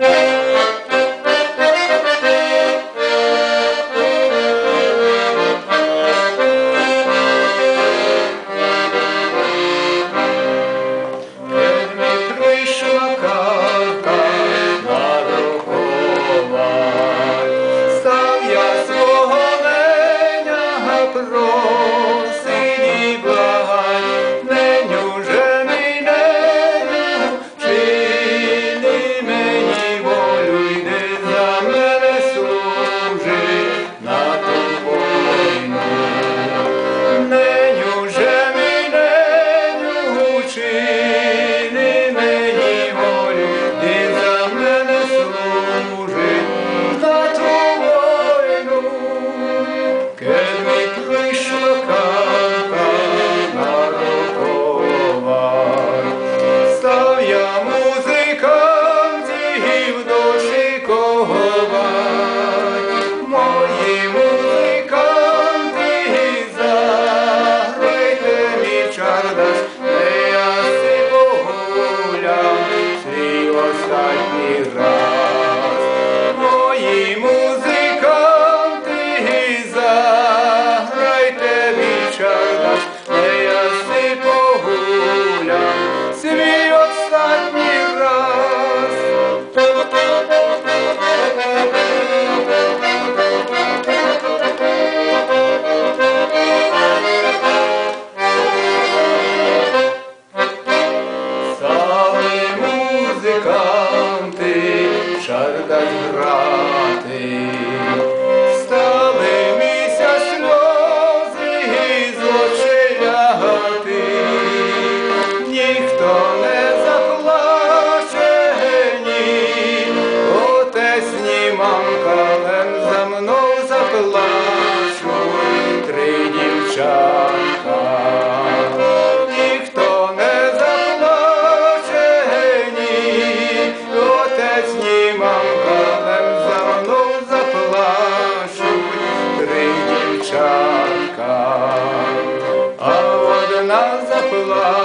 Yeah. заграйте вічар наш, неясний погуляв, свій останній раз. Стали музиканти, шардать грати. Родилась три дівчата, ніхто не заплаче, ні, отець ні мамка, не за мною заплачуть три дівчатка, а одна заплаче.